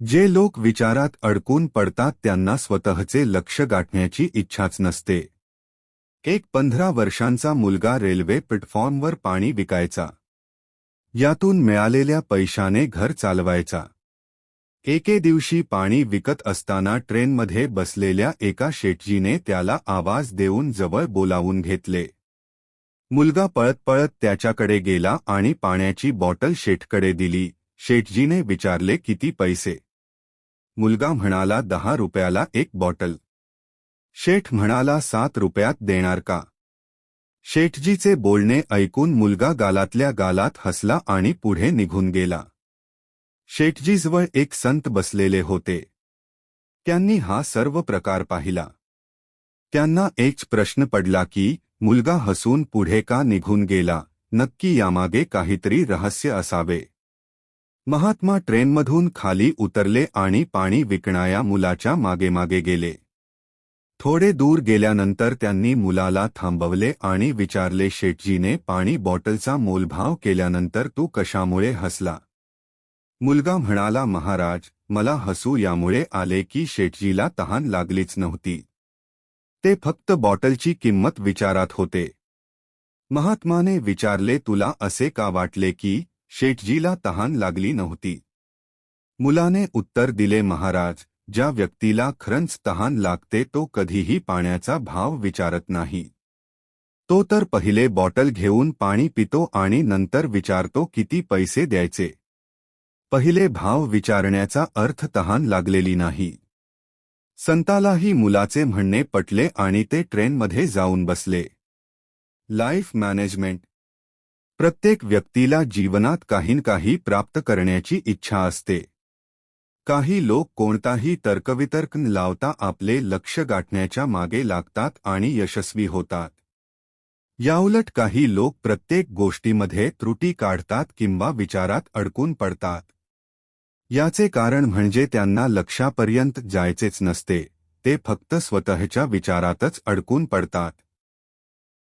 जे लोक विचारात अडकून पडतात त्यांना स्वतःचे लक्ष गाठण्याची इच्छाच नसते. एक पंधरा वर्षांचा मुलगा रेल्वे प्लॅटफॉर्मवर पाणी विकायचा. यातून मिळालेल्या पैशाने घर चालवायचा. एके दिवशी पाणी विकत असताना ट्रेनमध्ये बसलेल्या एका शेटजीने त्याला आवाज देऊन जवळ बोलावून घेतले. मुलगा पळत पळत त्याच्याकडे गेला आणि पाण्याची बॉटल शेठकडे दिली. शेठजीने विचारले किती पैसे? मुलगा म्हणाला दहा रुपयाला एक बॉटल. शेठ म्हणाला सात रुपयात देणार का? शेठजीचे बोलणे ऐकून मुलगा गालातल्या गालात हसला आणि पुढे निघून गेला. शेठजीजवळ एक संत बसलेले होते. त्यांनी हा सर्व प्रकार पाहिला. त्यांना एक प्रश्न पडला की मुलगा हसून पुढे का निघून गेला? नक्की यामागे काहीतरी रहस्य असावे. महात्मा ट्रेनमधून खाली उतरले आणि पाणी विकणाया मुलाच्या मागे मागे गेले. थोडे दूर गेल्यानंतर त्यांनी मुलाला थांबवले आणि विचारले शेटजीने पाणी बॉटलचा मोलभाव केल्यानंतर तू कशामुळे हसला? मुलगा म्हणाला महाराज मला हसू यामुळे आले की शेटजीला तहान लागलीच नव्हती. ते फक्त बॉटलची किंमत विचारात होते. महात्माने विचारले तुला असे का वाटले की शेठजीला तहान लागली नव्हती. मुलाने उत्तर दिले महाराज ज्या व्यक्तीला खरंच तहान लागते तो कधीही पाण्याचा भाव विचारत नाही. तो तर पहिले बॉटल घेऊन पाणी पितो आणि नंतर विचारतो किती पैसे द्यायचे. पहिले भाव विचारण्याचा अर्थ तहान लागलेली नाही. संतालाही मुलाचे म्हणणे पटले आणि ते ट्रेनमध्ये जाऊन बसले. लाईफ मॅनेजमेंट प्रत्येक व्यक्तीला जीवनात काही काही प्राप्त करण्याची इच्छा असते. काही लोक कोणताही तर्कवितर्क न लावता आपले लक्ष गाठण्याच्या मागे लागतात आणि यशस्वी होतात. याउलट काही लोक प्रत्येक गोष्टीमध्ये त्रुटी काढतात किंवा विचारात अडकून पडतात. याचे कारण म्हणजे त्यांना लक्षापर्यंत जायचेच नसते ते फक्त स्वतःच्या विचारातच अडकून पडतात.